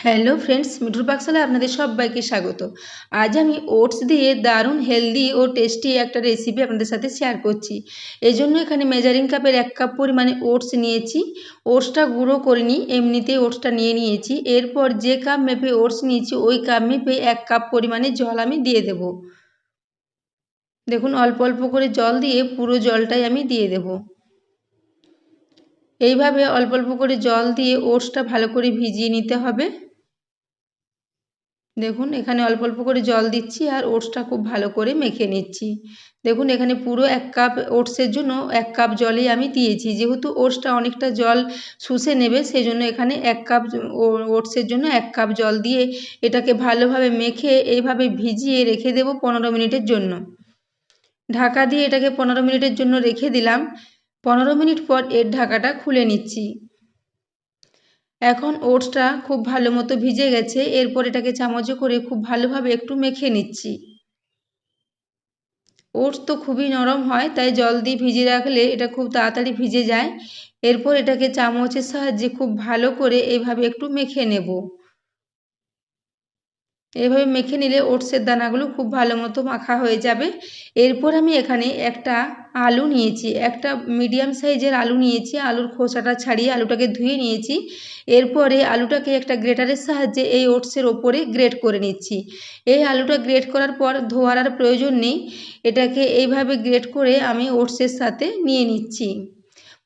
Hello friends মিঠুর পাকশালায় আপনাদের সবাইকে স্বাগত। আজ আমি ওটস দিয়ে দারুণ হেলদি ও টেস্টি একটা রেসিপি আপনাদের সাথে শেয়ার করছি। এই জন্য এখানে মেজারিং কাপের এক কাপ পরিমাণে ওটস নিয়েছি। ওটসটা গুঁড়ো করিনি এমনিতেই ওটসটা নিয়ে নিয়েছি। এরপর যে কাপ মেপে ওটস নিয়েছি, ওই কাপ মেপে এক কাপ পরিমাণে জল আমি দিয়ে দেব। দেখুন, অল্প অল্প করে জল দিয়ে পুরো জলটাই আমি দিয়ে দেবো। এইভাবে অল্প অল্প করে জল দিয়ে ওটসটা ভালো করে ভিজিয়ে নিতে হবে। দেখুন, এখানে অল্প অল্প করে জল দিচ্ছি আর ওটসটা খুব ভালো করে মেখে নিচ্ছি। দেখুন, এখানে পুরো এক কাপ ওটসের জন্য এক কাপ জলেই আমি দিয়েছি। যেহেতু ওটসটা অনেকটা জল শুষে নেবে সেই জন্য এখানে এক কাপ ওটসের জন্য এক কাপ জল দিয়ে এটাকে ভালোভাবে মেখে এইভাবে ভিজিয়ে রেখে দেব পনেরো মিনিটের জন্য। ঢাকা দিয়ে এটাকে পনেরো মিনিটের জন্য রেখে দিলাম। পনেরো মিনিট পর এর ঢাকাটা খুলে নিচ্ছি। এখন ওটসটা খুব ভালো মতো ভিজে গেছে, এরপর এটাকে চামচে করে খুব ভালোভাবে একটু মেখে নিচ্ছি। ওটস তো খুবই নরম হয়, তাই জল দিয়ে ভিজে রাখলে এটা খুব তাড়াতাড়ি ভিজে যায়। এরপর এটাকে চামচের সাহায্যে খুব ভালো করে এইভাবে একটু মেখে নেব। এভাবে মেখে নিলে ওটসের দানাগুলো খুব ভালো মতো মাখা হয়ে যাবে। এরপর আমি এখানে একটা আলু নিয়েছি, একটা মিডিয়াম সাইজের আলু নিয়েছি, আলুর খোসাটা ছাড়িয়ে আলুটাকে ধুয়ে নিয়েছি। এরপরে আলুটাকে একটা গ্রেটারের সাহায্যে এই ওটসের ওপরে গ্রেট করে নিচ্ছি। এই আলুটা গ্রেট করার পর ধোয়ার আর প্রয়োজন নেই, এটাকে এইভাবে গ্রেট করে আমি ওটসের সাথে নিয়ে নিচ্ছি।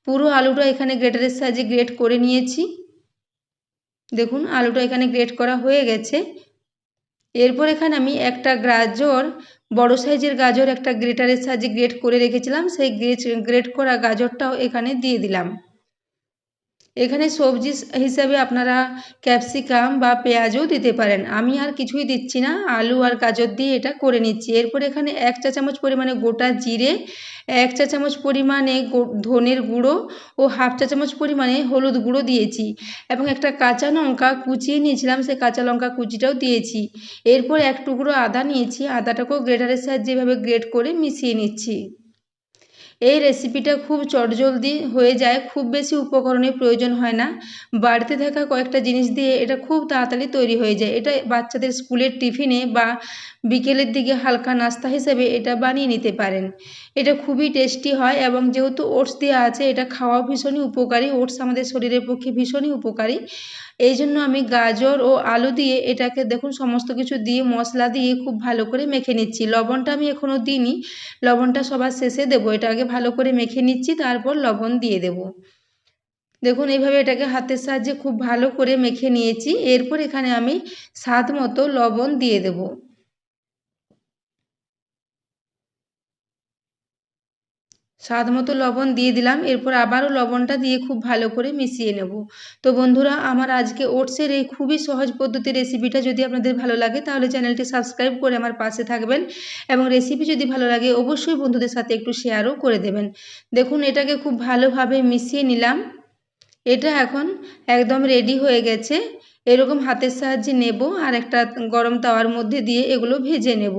পুরো আলুটা এখানে গ্রেটারের সাহায্যে গ্রেট করে নিয়েছি। দেখুন, আলুটা এখানে গ্রেট করা হয়ে গেছে। এরপর এখানে আমি একটা গাজর, বড় সাইজের গাজর, একটা গ্রেটারের সাহায্যে গ্রেট করে রেখেছিলাম। সেই গ্রেট করা গাজরটাও এখানে দিয়ে দিলাম। এখানে সবজি হিসাবে আপনারা ক্যাপসিকাম বা পেঁয়াজও দিতে পারেন। আমি আর কিছুই দিচ্ছি না। আলু আর গাজর দিয়ে এটা করে নিচ্ছি। এরপর এখানে এক চা চামচ পরিমাণে গোটা জিরে, এক চা চামচ পরিমাণে ধনের গুঁড়ো ও হাফ চা চামচ পরিমাণে হলুদ গুঁড়ো দিয়েছি এবং একটা কাঁচা লঙ্কা কুচিয়ে নিয়েছিলাম। সেই কাঁচা লঙ্কা কুচিটাও দিয়েছি। এরপর এক টুকরো আদা নিয়েছি। আদাটাকেও গ্রেটারের সাহায্যে এভাবে গ্রেট করে মিশিয়ে নিচ্ছি। এই রেসিপিটা খুব চটজলদি হয়ে যায়, খুব বেশি উপকরণের প্রয়োজন হয় না। বাড়িতে থাকা কয়েকটা জিনিস দিয়ে এটা খুব তাড়াতাড়ি তৈরি হয়ে যায়। এটা বাচ্চাদের স্কুলের টিফিনে বা বিকেলের দিকে হালকা নাস্তা হিসেবে এটা বানিয়ে নিতে পারেন। এটা খুবই টেস্টি হয় এবং যেহেতু ওটস দেওয়া আছে, এটা খাওয়াও ভীষণই উপকারী। ওটস আমাদের শরীরের পক্ষে ভীষণই উপকারী। এই জন্য আমি গাজর ও আলু দিয়ে এটাকে দেখুন সমস্ত কিছু দিয়ে মশলা দিয়ে খুব ভালো করে মেখে নিচ্ছি। লবণটা আমি এখনও দিইনি। লবণটা সবার শেষে দেবো। এটা আগে ভালো করে মেখে নিচ্ছি, তারপর লবণ দিয়ে দেব। দেখুন, এইভাবে এটাকে হাতের সাহায্যে খুব ভালো করে মেখে নিয়েছি। এরপর এখানে আমি স্বাদ মতো লবণ দিয়ে দেবো। স্বাদ মতো লবণ দিয়ে দিলাম, এরপর আবারও লবণটা দিয়ে খুব ভালো করে মিশিয়ে নেব। তো বন্ধুরা, আমার আজকে ওটসের এই খুবই সহজ পদ্ধতির রেসিপিটা যদি আপনাদের ভালো লাগে, তাহলে চ্যানেলটি সাবস্ক্রাইব করে আমার পাশে থাকবেন এবং রেসিপি যদি ভালো লাগে, অবশ্যই বন্ধুদের সাথে একটু শেয়ারও করে দেবেন। দেখুন, এটাকে খুব ভালোভাবে মিশিয়ে নিলাম। এটা এখন একদম রেডি হয়ে গেছে। এরকম হাতের সাহায্যে নেব আর একটা গরম তাওয়ার মধ্যে দিয়ে এগুলো ভেজে নেব।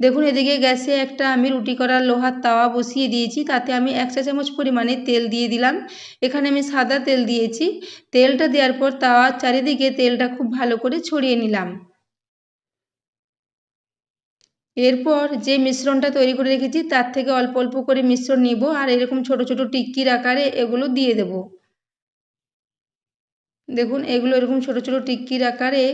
দেখুন, এদিকে গ্যাসে একটা আমি রুটি করার লোহার তাওয়া বসিয়ে দিয়েছি। তাতে আমি এক চা চামচ পরিমাণে তেল দিয়ে দিলাম। এখানে আমি সাদা তেল দিয়েছি। তেলটা দেওয়ার পর তাওয়ার চারিদিকে তেলটা খুব ভালো করে ছড়িয়ে নিলাম। এরপর যে মিশ্রণটা তৈরি করে রেখেছি, তার থেকে অল্প অল্প করে মিশ্রণ নিব আর এরকম ছোট ছোট টিক্কির আকারে এগুলো দিয়ে দেবো। দেখুন, এগুলো এরকম ছোট ছোট টিক্কির আকারে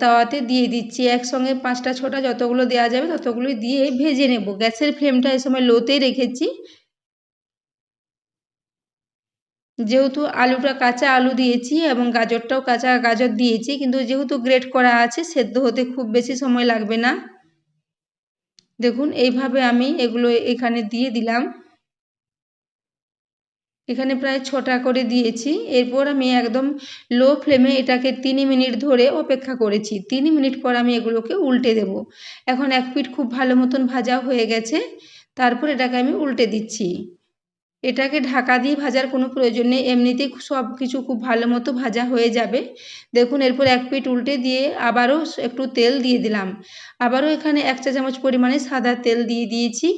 তাওয়াতে দিয়ে দিচ্ছি। একসঙ্গে পাঁচটা, ছটা যতগুলো দেওয়া যাবে ততগুলোই দিয়ে ভেজে নেব। গ্যাসের ফ্লেমটা এ সময় লোতেই রেখেছি। যেহেতু আলুটা কাঁচা আলু দিয়েছি এবং গাজরটাও কাঁচা গাজর দিয়েছি, কিন্তু যেহেতু গ্রেট করা আছে, সেদ্ধ হতে খুব বেশি সময় লাগবে না। দেখুন, এইভাবে আমি এগুলো এখানে দিয়ে দিলাম। এখানে প্রায় ছটা করে দিয়েছি। এরপর আমি একদম লো ফ্লেমে এটাকে তিন মিনিট ধরে অপেক্ষা করেছি। তিন মিনিট পর আমি এগুলোকে উল্টে দেব। এখন এক পিঠ খুব ভালো মতন ভাজা হয়ে গেছে। তারপর এটাকে আমি উল্টে দিচ্ছি। এটাকে ঢাকা দিয়ে ভাজার কোনো প্রয়োজন নেই। এমনিতেই সব কিছু খুব ভালো মতো ভাজা হয়ে যাবে। দেখুন, এরপর এক পিঠ উল্টে দিয়ে আবারও একটু তেল দিয়ে দিলাম। আবারও এখানে এক চা চামচ পরিমাণে সাদা তেল দিয়ে দিয়েছি।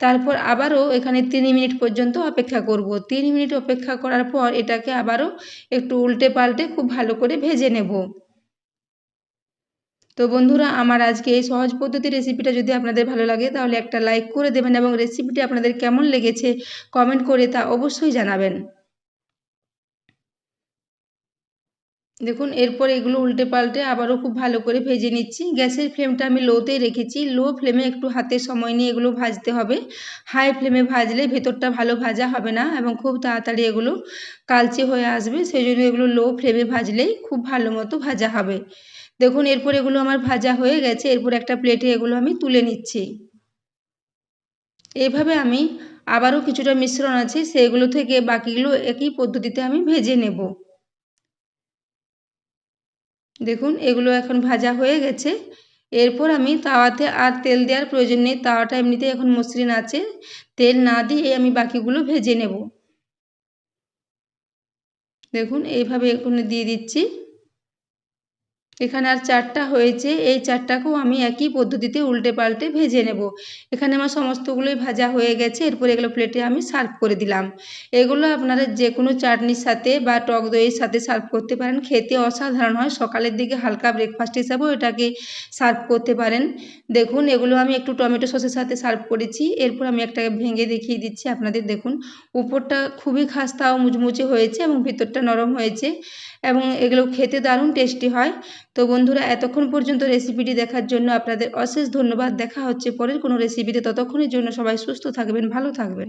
তারপর আবারও এখানে তিন মিনিট পর্যন্ত অপেক্ষা করব। তিন মিনিট অপেক্ষা করার পর এটাকে আবারও একটু উল্টে পাল্টে খুব ভালো করে ভেজে নেব। তো বন্ধুরা, আমার আজকে এই সহজ পদ্ধতি রেসিপিটা যদি আপনাদের ভালো লাগে, তাহলে একটা লাইক করে দেবেন এবং রেসিপিটি আপনাদের কেমন লেগেছে কমেন্ট করে তা অবশ্যই জানাবেন। দেখুন, এরপর এগুলো উল্টে পাল্টে আবারও খুব ভালো করে ভেজে নিচ্ছি। গ্যাসের ফ্লেমটা আমি লোতে রেখেছি। লো ফ্লেমে একটু হাতে সময় নিয়ে এগুলো ভাজতে হবে। হাই ফ্লেমে ভাজলে ভেতরটা ভালো ভাজা হবে না এবং খুব তাড়াতাড়ি এগুলো কালচে হয়ে আসবে। সেই জন্য এগুলো লো ফ্লেমে ভাজলেই খুব ভালো মতো ভাজা হবে। দেখুন, এরপর এগুলো আমার ভাজা হয়ে গেছে। এরপর একটা প্লেটে এগুলো আমি তুলে নিচ্ছি। এইভাবে আমি আবারও কিছুটা মিশ্রণ আছে। সেগুলো থেকে বাকিগুলো একই পদ্ধতিতে আমি ভেজে নেব। দেখুন, এগুলো এখন ভাজা হয়ে গেছে। এরপর আমি তাওয়াতে আর তেল দেওয়ার প্রয়োজন নেই। তাওয়াটা এমনিতেই এখন মসৃণ আছে। তেল না দিয়ে আমি বাকিগুলো ভেজে নেব। দেখুন, এইভাবে এখন দিয়ে দিচ্ছি। এখানে আর চারটা হয়েছে, এই চারটাকেও আমি একই পদ্ধতিতে উল্টে পাল্টে ভেজে নেব। এখানে আমার সমস্তগুলোই ভাজা হয়ে গেছে, এরপর এগুলো প্লেটে আমি সার্ভ করে দিলাম। এগুলো আপনারা যে কোনো চাটনির সাথে বা টক দইয়ের সাথে সার্ভ করতে পারেন, খেতে অসাধারণ হয়, সকালের দিকে হালকা ব্রেকফাস্ট হিসাবেও এটাকে সার্ভ করতে পারেন। দেখুন, এগুলো আমি একটু টমেটো সসের সাথে সার্ভ করেছি, এরপর আমি একটাকে ভেঙে দেখিয়ে দিচ্ছি, আপনাদের দেখুন, উপরটা খুবই খাস্তা ও মুচমুচে হয়েছে এবং ভিতরটা নরম হয়েছে এবং এগুলো খেতে দারুণ টেস্টি হয়। তো বন্ধুরা, এতক্ষণ পর্যন্ত রেসিপিটি দেখার জন্য আপনাদের অশেষ ধন্যবাদ। দেখা হচ্ছে পরের কোনো রেসিপিতে ততক্ষণের জন্য সবাই সুস্থ থাকবেন, ভালো থাকবেন।